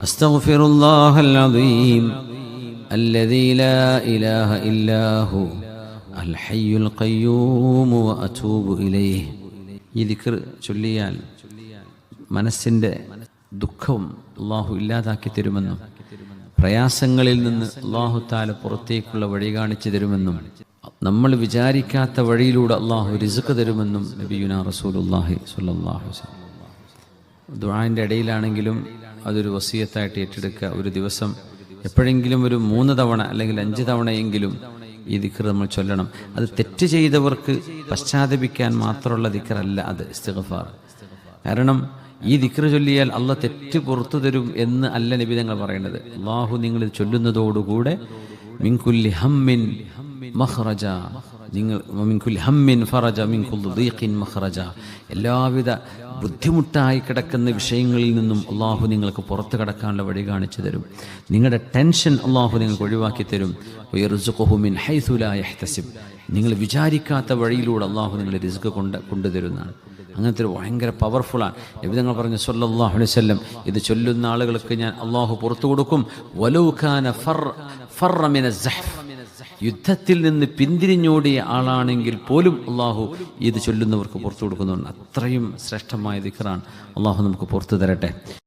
أستغفر الله العظيم الذي لا إله إلا هو الحي القيوم وأتوب إليه ഈ ദിക്ർ ചൊല്ലിയാൽ മനസ്സിൻ്റെ ദുഃഖവും അള്ളാഹു ഇല്ലാതാക്കി തരുമെന്നും പ്രയാസങ്ങളിൽ നിന്ന് അള്ളാഹു താല പുറത്തേക്കുള്ള വഴി കാണിച്ചു തരുമെന്നും നമ്മൾ വിചാരിക്കാത്ത വഴിയിലൂടെ അള്ളാഹു റിസുക്ക് തരുമെന്നും നബിയുന റസൂലുല്ലാഹി സ്വല്ലല്ലാഹു അലൈഹി വസല്ലം ദുആന്റെ ഇടയിലാണെങ്കിലും അതൊരു വസീയത്തായിട്ട് ഏറ്റെടുക്കുക. ഒരു ദിവസം എപ്പോഴെങ്കിലും ഒരു മൂന്ന് തവണ അല്ലെങ്കിൽ അഞ്ച് തവണയെങ്കിലും ഈ ദിക്കർ നമ്മൾ ചൊല്ലണം. അത് തെറ്റ് ചെയ്തവർക്ക് പശ്ചാത്തപിക്കാൻ മാത്രമുള്ള ദിക്കറല്ല അത് ഇസ്തിഗ്ഫാർ. കാരണം ഈ ദിക്ർ ചൊല്ലിയാൽ അള്ള തെറ്റ് പുറത്തു തരും എന്ന് അല്ല നബി തങ്ങൾ പറയേണ്ടത് അള്ളാഹു നിങ്ങൾ ചൊല്ലുന്നതോടുകൂടെ മിൻകുല്ലി ഹമ്മിൻ മഹ്റജ നിങ്ങൾ ഹമ്മിൻ ഫറജ മഹ്റജ എല്ലാവിധ ബുദ്ധിമുട്ടായി കിടക്കുന്ന വിഷയങ്ങളിൽ നിന്നും അള്ളാഹു നിങ്ങൾക്ക് പുറത്തു കടക്കാനുള്ള വഴി കാണിച്ചു തരും. നിങ്ങളുടെ ടെൻഷൻ അള്ളാഹു നിങ്ങൾക്ക് ഒഴിവാക്കി തരും. മിൻ നിങ്ങൾ വിചാരിക്കാത്ത വഴിയിലൂടെ അള്ളാഹു നിങ്ങളുടെ റിസ്ക് കൊണ്ട് കൊണ്ടുതരുന്നതാണ്. അങ്ങനത്തെ ഒരു ഭയങ്കര പവർഫുള്ളാണ് നബി തങ്ങൾ പറഞ്ഞു സല്ലല്ലാഹു അലൈഹി വസല്ലം ഇത് ചൊല്ലുന്ന ആളുകൾക്ക് ഞാൻ അള്ളാഹു പുറത്തു കൊടുക്കും. ഫർ ഫർ യുദ്ധത്തിൽ നിന്ന് പിന്തിരിഞ്ഞോടിയ ആളാണെങ്കിൽ പോലും അള്ളാഹു ഇത് ചൊല്ലുന്നവർക്ക് പുറത്തു കൊടുക്കുന്നുണ്ട്. അത്രയും ശ്രേഷ്ഠമായ ദിഖറാണ് അള്ളാഹു നമുക്ക് പുറത്തു തരട്ടെ.